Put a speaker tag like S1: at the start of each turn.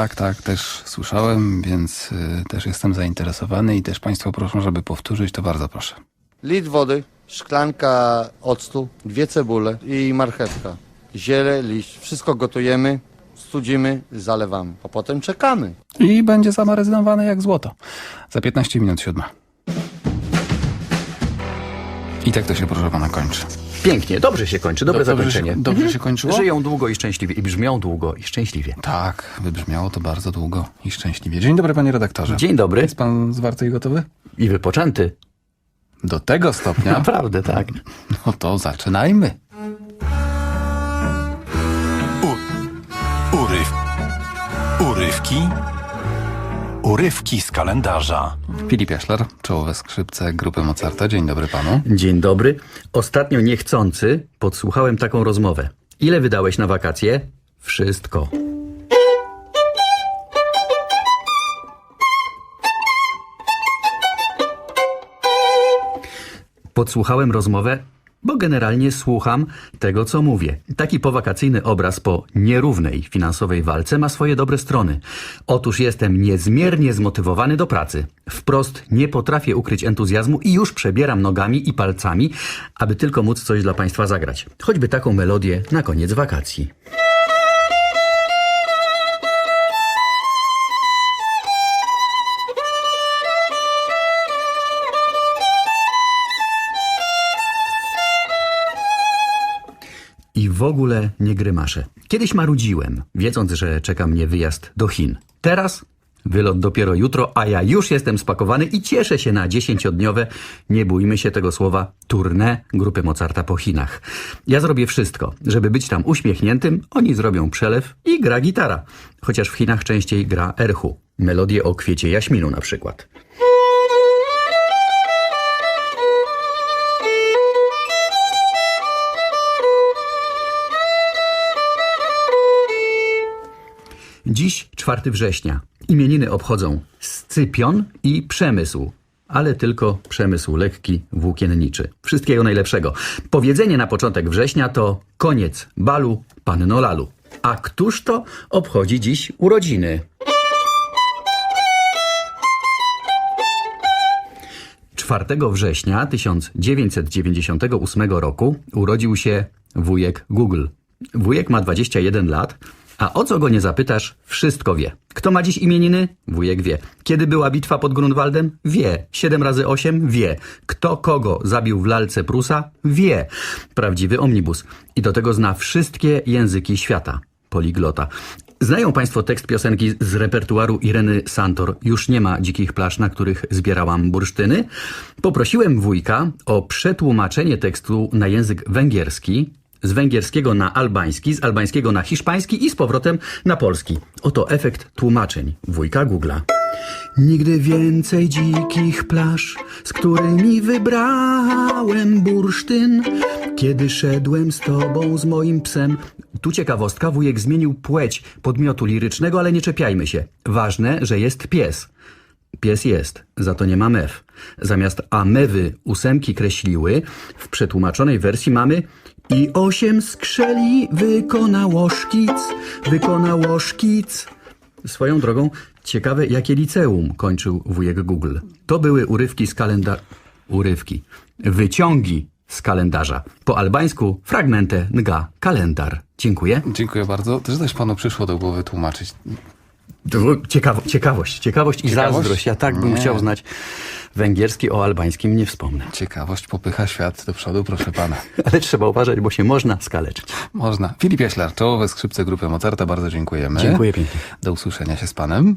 S1: Tak, tak, też słyszałem, więc y, też jestem zainteresowany i też Państwo proszą, żeby powtórzyć, to bardzo proszę.
S2: Litr wody, szklanka octu, dwie cebule i marchewka. Ziele, liść, wszystko gotujemy, studzimy, zalewamy, a potem czekamy.
S1: I będzie zamarynowane jak złoto. Za 15 minut siódma. I tak to się, proszę pana, kończy.
S3: Pięknie, dobrze się kończy, dobre
S1: Dobrze
S3: zakończenie.
S1: się- dobrze się kończyło?
S3: Żyją długo i szczęśliwie i brzmią długo i szczęśliwie.
S1: Tak, wybrzmiało to bardzo długo i szczęśliwie. Dzień dobry, panie redaktorze.
S3: Dzień dobry
S1: Jest pan zwarty i gotowy?
S3: i wypoczęty.
S1: Do tego stopnia?
S3: Naprawdę, tak.
S1: No to zaczynajmy.
S4: Uryw... Urywki? Urywki z kalendarza.
S1: Filip Jaślar, czołowe skrzypce grupy Mozarta. Dzień dobry panu.
S3: Dzień dobry. Ostatnio niechcący podsłuchałem taką rozmowę. Ile wydałeś na wakacje? Wszystko. Podsłuchałem rozmowę, bo generalnie słucham tego, co mówię. Taki powakacyjny obraz po nierównej finansowej walce ma swoje dobre strony. Otóż jestem niezmiernie zmotywowany do pracy. Wprost nie potrafię ukryć entuzjazmu i już przebieram nogami i palcami, aby tylko móc coś dla Państwa zagrać. Choćby taką melodię na koniec wakacji. W ogóle nie grymaszę. Kiedyś marudziłem, wiedząc, że czeka mnie wyjazd do Chin. Teraz wylot dopiero jutro, a ja już jestem spakowany i cieszę się na dziesięciodniowe, nie bójmy się tego słowa, tournée grupy Mozarta po Chinach. Ja zrobię wszystko, żeby być tam uśmiechniętym, oni zrobią przelew i gra gitara. Chociaż w Chinach częściej gra erhu. Melodię o kwiecie jaśminu na przykład. Dziś 4 września. Imieniny obchodzą Scypion i Przemysł. Ale tylko przemysł lekki, włókienniczy. Wszystkiego najlepszego. Powiedzenie na początek września to koniec balu panno lalu. A któż to obchodzi dziś urodziny? 4 września 1998 roku urodził się wujek Google. Wujek ma 21 lat, a o co go nie zapytasz, wszystko wie. Kto ma dziś imieniny? Wujek wie. Kiedy była bitwa pod Grunwaldem? Wie. 7 razy 8? Wie. Kto kogo zabił w lalce Prusa? Wie. Prawdziwy omnibus. I do tego zna wszystkie języki świata. Poliglota. Znają Państwo tekst piosenki z repertuaru Ireny Santor Już nie ma dzikich plaż, na których zbierałam bursztyny? Poprosiłem wujka o przetłumaczenie tekstu na język węgierski, z węgierskiego na albański, z albańskiego na hiszpański i z powrotem na polski. Oto efekt tłumaczeń wujka Google'a. Nigdy więcej dzikich plaż, z którymi wybrałem bursztyn, kiedy szedłem z tobą, z moim psem. Tu ciekawostka, wujek zmienił płeć podmiotu lirycznego, ale nie czepiajmy się. Ważne, że jest pies. Pies jest, za to nie ma mew. Zamiast a mewy ósemki kreśliły, w przetłumaczonej wersji mamy i osiem skrzeli wykonało szkic, wykonało szkic. Swoją drogą, ciekawe jakie liceum kończył wujek Google. To były urywki z kalendarza. Urywki. Wyciągi z kalendarza. Po albańsku fragmente nga kalendar. Dziękuję.
S1: Dziękuję bardzo. Też też panu przyszło do głowy tłumaczyć.
S3: Ciekawo, ciekawość, ciekawość i
S1: Ciekawość?
S3: zazdrość. Ja tak bym
S1: Nie.
S3: chciał znać węgierski, o albańskim nie wspomnę.
S1: Ciekawość popycha świat do przodu, proszę pana.
S3: Ale trzeba uważać, bo się można skaleczyć.
S1: Można. Filip Jaślar, czołowe skrzypce grupy Mozarta, bardzo dziękujemy.
S3: Dziękuję pięknie.
S1: Do usłyszenia się z panem.